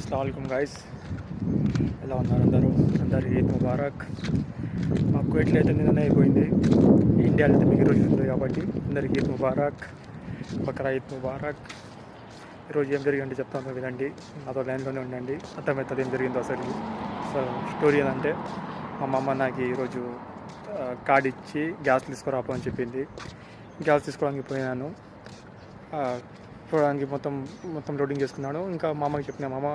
అస్సలం గాయస్ ఎలా ఉన్నారు అందరూ? అందరు ఈద్ ముబారక్. మాకు ఎట్లయితే నిన్న అయిపోయింది ఇండియాలో అయితే మీకు ఈరోజు ఉంది కాబట్టి అందరికి ఈద్ ముబారక్ బక్రా ఈద్ ముబారక్. ఈరోజు ఏం జరిగిందో చెప్తాను వినండి. నాతో లైన్లోనే ఉండండి. అర్థమవుతుంది ఏం జరిగిందో అసలు. సో స్టోరీ ఏంటంటే మా అమ్మ నాకు ఈరోజు కార్డు కార్డ్ ఇచ్చి గ్యాస్ తీసుకురాపో అని చెప్పింది. గ్యాస్ తీసుకోవడానికి పోయినాను. చూడడానికి మొత్తం మొత్తం లోడింగ్ చేసుకున్నాను. ఇంకా మామకి చెప్పిన మామ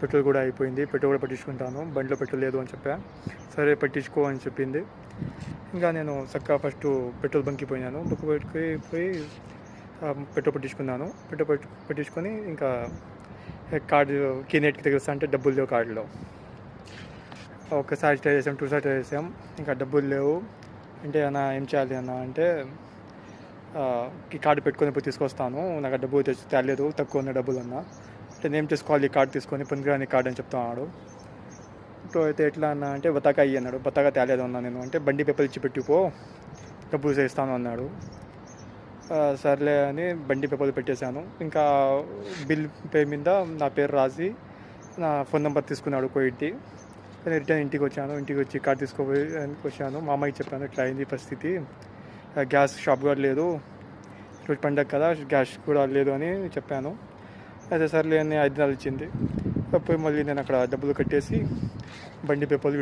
పెట్రోల్ కూడా అయిపోయింది పెట్రోల్ కూడా పట్టించుకుంటాను బండిలో పెట్రోల్ లేదు అని చెప్పా. సరే పట్టించుకో అని చెప్పింది. ఇంకా నేను చక్కగా ఫస్ట్ పెట్రోల్ బంక్కి పోయినాను. బుక్ పెట్టుకుని పోయి పెట్రోల్ పట్టించుకున్నాను. పెట్రోల్ పట్టు పట్టించుకొని ఇంకా కార్డు కినెట్కి తగిలిస్తా అంటే డబ్బులు లేవు కార్డులో. ఒకసారి ట్రై చేసాం టూ సార్ ట్రై చేసాం ఇంకా డబ్బులు లేవు. అంటే అన్న ఏం చేయాలి అన్న అంటే ఈ కార్డు పెట్టుకొని ఇప్పుడు తీసుకొస్తాను. నాకు డబ్బు డబ్బులు తెచ్చి తేలేదు తక్కువ ఉన్న డబ్బులు అన్న అంటే నేను తీసుకోవాలి ఈ కార్డు తీసుకొని పనికిరాని కార్డు అని చెప్తున్నాడు ఇప్పుడు అయితే ఎట్లా అన్న అంటే బతాకా అయ్యి అన్నాడు. బతాకా తేలేదు అన్నా నేను. అంటే బండి పేపర్ ఇచ్చి పెట్టుకో డబ్బులు చేస్తాను అన్నాడు. సర్లే అని బండి పేపర్లు పెట్టేశాను. ఇంకా బిల్ పే మీద నా పేరు రాసి నా ఫోన్ నెంబర్ తీసుకున్నాడు కోయిట్టి రిటర్న్ ఇంటికి వచ్చాను. ఇంటికి వచ్చి కార్డు తీసుకోపోయి వచ్చాను. మా అమ్మాయికి చెప్పాను ఇట్లా అయింది పరిస్థితి. గ్యాస్ షాప్ కూడా లేదు. రోజు పండగ కదా గ్యాస్ కూడా లేదు అని చెప్పాను. అయితే సర్లే అని ఐదు నెలలు ఇచ్చింది. పోయి మళ్ళీ నేను అక్కడ డబ్బులు కట్టేసి బండి పేపర్లు